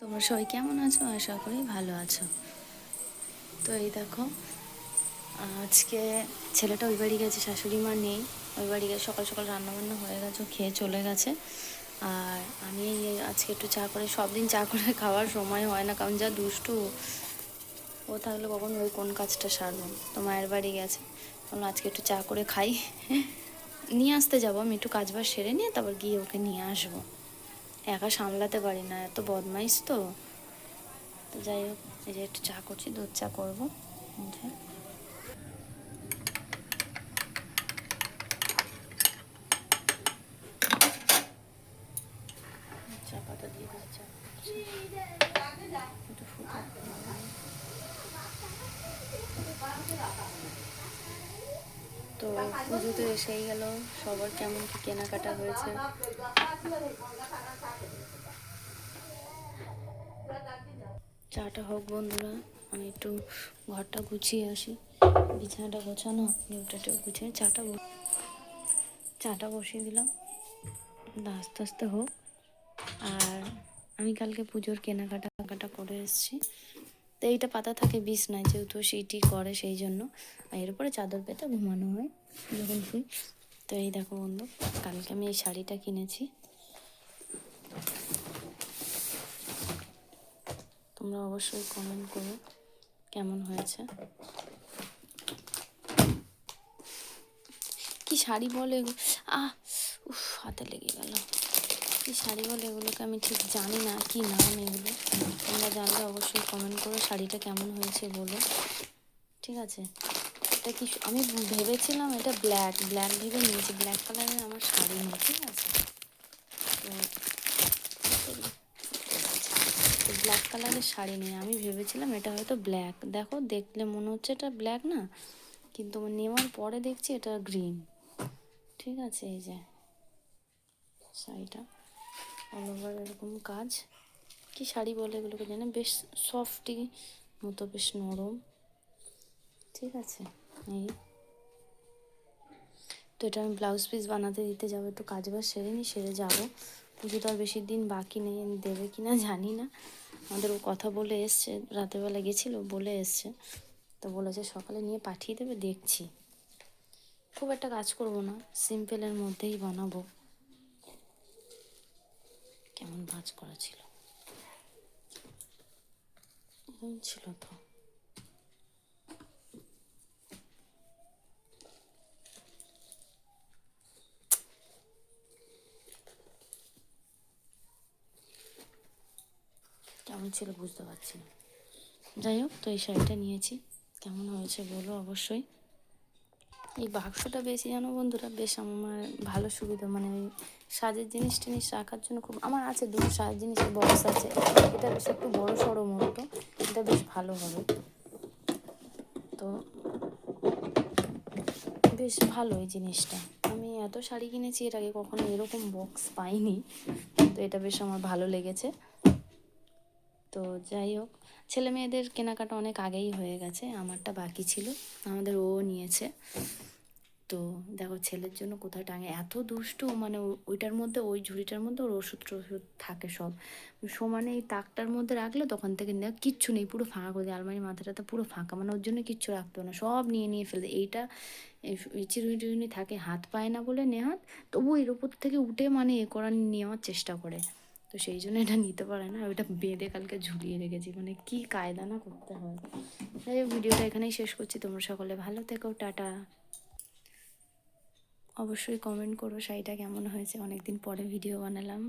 তোমরা সবাই কেমন আছো? আশা করি ভালো আছো। তো এই দেখো, আজকে ছেলেটা ওই বাড়ি গেছে, শাশুড়ি মা নেই। ওই বাড়ি গেছে সকাল সকাল রান্নাবান্না হয়ে গেছে খেয়ে চলে গেছে। আর আমি আজকে একটু চা করে সব দিন চা করে খাওয়ার সময় হয় না, কারণ যা দুষ্টু, ও তাহলে কখন ওই কোন কাজটা সারবো? তো মায়ের বাড়ি গেছে। তখন আজকে একটু চা করে খাই। নিয়ে আসতে যাব, আমি একটু কাজ বাজ সেরে নিয়ে তারপর গিয়ে ওকে নিয়ে আসব। একা সামলাতে পারি না, এত বদমাইশ তো। তো যাই হোক, এই যে একটু চা করছি, দুধ চা করব উঠে চা পাতা দিয়ে দিচ্ছি চা করছি। একটু ফুটে তো পুজো তো এসেই গেল। সবার কেমন কি কেনাকাটা হয়েছে? চাটা হোক বন্ধুরা, আমি একটু ঘরটা গুছিয়ে আসি। বিছানাটা গোছানো ডিউটাটা গুছিয়ে চাটা চাটা বসিয়ে দিলাম। আস্তে আস্তে হোক। আর আমি কালকে পুজোর কেনাকাটা কাটা করে এসেছি। তো এইটা পাতা থাকে বিষ নাই যেহেতু সিটি করে সেই জন্য। আর এর উপরে চাদর পেতে ঘুমানো হয় যখন শুই তো এই দেখো বন্ধু, কালকে আমি এই শাড়িটা কিনেছি। তোমরা অবশ্যই কমেন্ট করো কেমন হয়েছে। কি শাড়ি বলে আহ, উফ, হাতে লেগে গেল। কি শাড়ি বলে? এগুলোকে আমি ঠিক জানি না কি নাম এগুলো। তোমরা জানলে অবশ্যই কমেন্ট করো শাড়িটা কেমন হয়েছে বলো। ঠিক আছে? এটা কি আমি ভেবেছিলাম এটা ব্ল্যাক ব্ল্যাক ভেবে নিয়েছি। ব্ল্যাক কালারের আমার শাড়ি নেই, ঠিক আছে? ব্ল্যাক কালারের শাড়ি নেই। আমি ভেবেছিলাম এটা হয়তো ব্ল্যাক দেখো, দেখলে মনে হচ্ছে এটা ব্ল্যাক না? কিন্তু নেওয়ার পরে দেখছি এটা গ্রিন ঠিক আছে, এই যে শাড়িটা। অল ওভার এরকম কাজ। কি শাড়ি বলে এগুলোকে জানে বেশ সফটি মতো, বেশ নরম। ঠিক আছে, এই। তো এটা আমি ব্লাউজ পিস বানাতে দিতে যাব, একটু কাজ বাজ সেরে নি, সেরে যাব। পুজো তো আর বেশি দিন বাকি নেই দেবে কি না জানি না। আমাদের ও কথা বলে এসছে রাতেরবেলা গেছিল, বলে এসছে। তো বলেছে সকালে নিয়ে পাঠিয়ে দেবে, দেখছি। খুব একটা কাজ করব না সিম্পলের মধ্যেই বানাবো। কেমন ভাজ করা ছিল। ছিল তো। কেমন ছিল বুঝতে পারছি না। যাই হোক, তো এই শাড়িটা নিয়েছি। কেমন হয়েছে বলো অবশ্যই। এই বাক্সটা বেশি জানো বন্ধুরা? বেশ আমার ভালো সুবিধা। মানে ওই সাজের জিনিস টিনিস রাখার জন্য খুব আমার আছে দুটো সাজের জিনিসের বক্স আছে। এটা বেশ একটু বড় সড়ো মতো। এটা বেশ ভালো হবে। তো বেশ ভালো এই জিনিসটা। আমি এত শাড়ি কিনেছি, এর আগে কখনো এরকম বক্স পাইনি। তো এটা বেশ আমার ভালো লেগেছে। তো যাই হোক, ছেলে মেয়েদের কেনাকাটা অনেক আগেই হয়ে গেছে, আমারটা বাকি ছিল, আমাদের ও নিয়েছে। তো দেখো ছেলের জন্য কোথায় টাঙে, এত দুষ্টু মানে ওইটার মধ্যে, ওই ঝুড়িটার মধ্যে ওর ওষুধ টষুধ থাকে সব। সমানে এই তাকটার মধ্যে রাখলে তখন থেকে কিচ্ছু নেই, পুরো ফাঁকা করে দেয় আলমারি মাথাটাতে পুরো ফাঁকা মানে ওর জন্য কিচ্ছু রাখতো না, সব নিয়ে নিয়ে ফেলে এইটা এই- এই চিরুনি টিরুনি থাকে, হাত পায় না বলে নেহাত, তবু এর উপর থেকে উঠে মানে এ করার নেওয়ার চেষ্টা করে। তো সেই জন্য এটা নিতে পারে না। ওইটা বেঁধে কালকে ঝুলিয়ে রেখেছি। মানে কি কায়দা না করতে হয়। তাই ভিডিওটা এখানেই শেষ করছি। তোমরা সকলে ভালো থেকো, টাটা। অবশ্যই কমেন্ট করো, শাড়িটা কেমন হয়েছে? অনেকদিন পরে ভিডিও বানালাম।